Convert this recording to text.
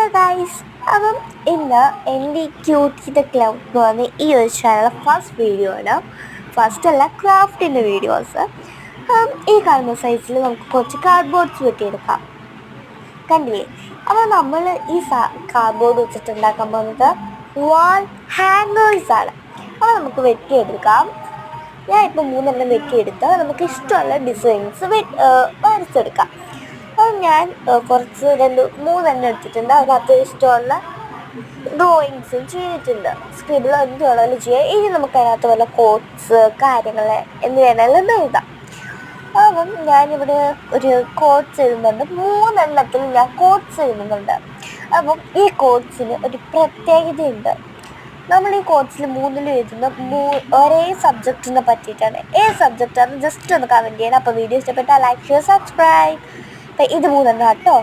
Hello guys അപ്പം ഇന്ന് എന്റെ ക്യൂട്ടി ദ ക്ലബ് എന്ന് പറഞ്ഞ ഈ ഒരു ചാനൽ ഫസ്റ്റ് വീഡിയോ ആണ്. ഫസ്റ്റ് അല്ല ക്രാഫ്റ്റിന്റെ വീഡിയോസ് ഈ കാണുന്ന സൈസിൽ നമുക്ക് കുറച്ച് കാർഡ്ബോർഡ്സ് വെട്ടിയെടുക്കാം കണ്ടില്ലേ? അപ്പോൾ നമ്മൾ ഈ കാർഡ്ബോർഡ് വെച്ചിട്ട് ഉണ്ടാക്കാൻ പോകുന്നത് വാൾ ഹാങ്ങേഴ്സ് ആണ്. അപ്പോൾ നമുക്ക് വെട്ടിയെടുക്കാം. ഞാൻ ഇപ്പോൾ മൂന്നെണ്ണം വെട്ടിയെടുത്ത് നമുക്ക് ഇഷ്ടമുള്ള ഡിസൈൻസ് വരച്ചെടുക്കാം. ഞാൻ കുറച്ച് രണ്ട് മൂന്നെണ്ണം എടുത്തിട്ടുണ്ട്. അതിനകത്ത് ഇഷ്ടമുള്ള ഡ്രോയിങ്സും ചെയ്തിട്ടുണ്ട്. സ്ക്രിബിൾ എന്ത് വേണമെങ്കിലും ചെയ്യാം ഇനി നമുക്ക് അതിനകത്ത് വല്ല കോട്ട്സ് കാര്യങ്ങൾ എന്ന് വേണമെങ്കിലും എഴുതാം. അപ്പം ഞാനിവിടെ ഒരു കോട്ട്സ് എഴുതുന്നുണ്ട്. മൂന്നെണ്ണത്തിൽ ഞാൻ കോട്ട്സ് എഴുതുന്നുണ്ട്. അപ്പം ഈ കോട്ട്സിന് ഒരു പ്രത്യേകതയുണ്ട്. നമ്മൾ ഈ കോഴ്സിൽ മൂന്നിലും എഴുതുന്ന മൂ ഒരേ സബ്ജക്റ്റിനെ പറ്റിയിട്ടാണ്. ഏത് സബ്ജക്റ്റാണ് ജസ്റ്റ് ഒന്ന് കമന്റ് ചെയ്യണം. അപ്പോൾ വീഡിയോ ഇഷ്ടപ്പെട്ടാൽ ലൈക്ക് ഷെയർ സബ്സ്ക്രൈബ് അപ്പം ഇത് മൂന്നെണ്ണം കേട്ടോ.